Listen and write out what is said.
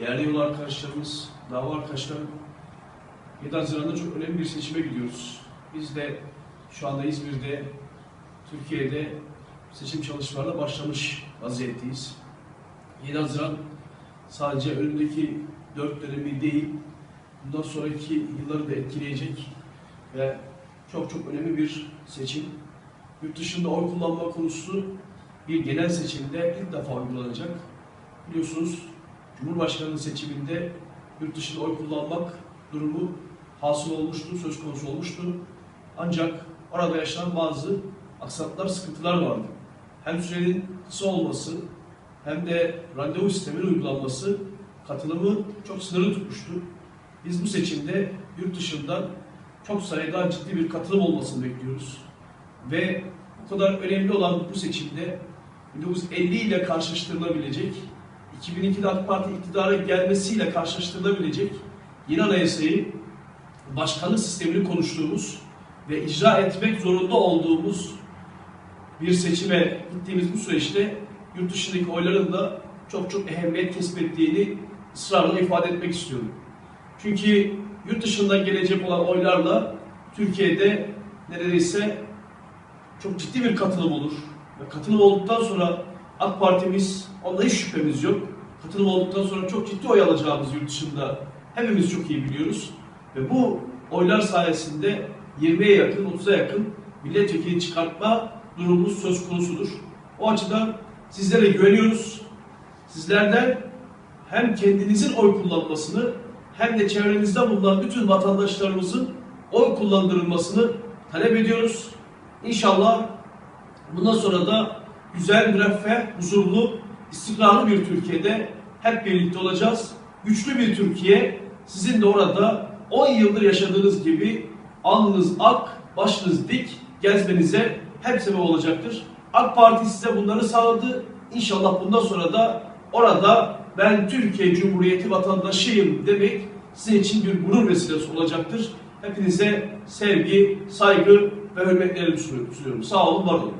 değerli yol arkadaşlarımız, dava arkadaşlarım, 7 Haziran'da çok önemli bir seçime gidiyoruz. Biz de şu anda İzmir'de, Türkiye'de seçim çalışmalarına başlamış vaziyetteyiz. 7 Haziran sadece önündeki dört dönemi değil, bundan sonraki yılları da etkileyecek ve çok çok önemli bir seçim. Yurt dışında oy kullanma konusu bir genel seçimde ilk defa uygulanacak. Biliyorsunuz Cumhurbaşkanlığı seçiminde yurt dışında oy kullanmak durumu hasıl olmuştu, söz konusu olmuştu. Ancak orada yaşanan bazı aksaklar, sıkıntılar vardı. Hem sürenin kısa olması hem de randevu sisteminin uygulanması katılımı çok sınırlı tutmuştu. Biz bu seçimde yurt dışından çok sayıda ciddi bir katılım olmasını bekliyoruz. Ve bu kadar önemli olan bu seçimde 1950 ile karşılaştırılabilecek, 2002'de AK Parti iktidara gelmesiyle karşılaştırılabilecek yeni anayasayı, başkanlık sistemini konuştuğumuz ve icra etmek zorunda olduğumuz bir seçime gittiğimiz bu süreçte yurt dışındaki oyların da çok çok ehemmiyet kesbettiğini ısrarla ifade etmek istiyorum. Çünkü yurt dışından gelecek olan oylarla Türkiye'de neredeyse çok ciddi bir katılım olur. Ve katılım olduktan sonra AK Partimiz, onda hiç şüphemiz yok. Katılım olduktan sonra çok ciddi oy alacağımız yurt dışında hepimiz çok iyi biliyoruz. Ve bu oylar sayesinde 20'ye yakın, 30'a yakın milletvekili çıkartma durumumuz söz konusudur. O açıdan sizlere güveniyoruz. Sizlerden hem kendinizin oy kullanmasını hem de çevrenizde bulunan bütün vatandaşlarımızın oy kullandırılmasını talep ediyoruz. İnşallah bundan sonra da güzel, müreffeh, huzurlu, istikrarlı bir Türkiye'de hep birlikte olacağız. Güçlü bir Türkiye, sizin de orada 10 yıldır yaşadığınız gibi alnınız ak, başınız dik gezmenize hep sebep olacaktır. AK Parti size bunları sağladı. İnşallah bundan sonra da orada ben Türkiye Cumhuriyeti vatandaşıyım demek sizin için bir gurur vesilesi olacaktır. Hepinize sevgi, saygı ve hürmetlerimi sunuyorum. Sağ olun, var olun.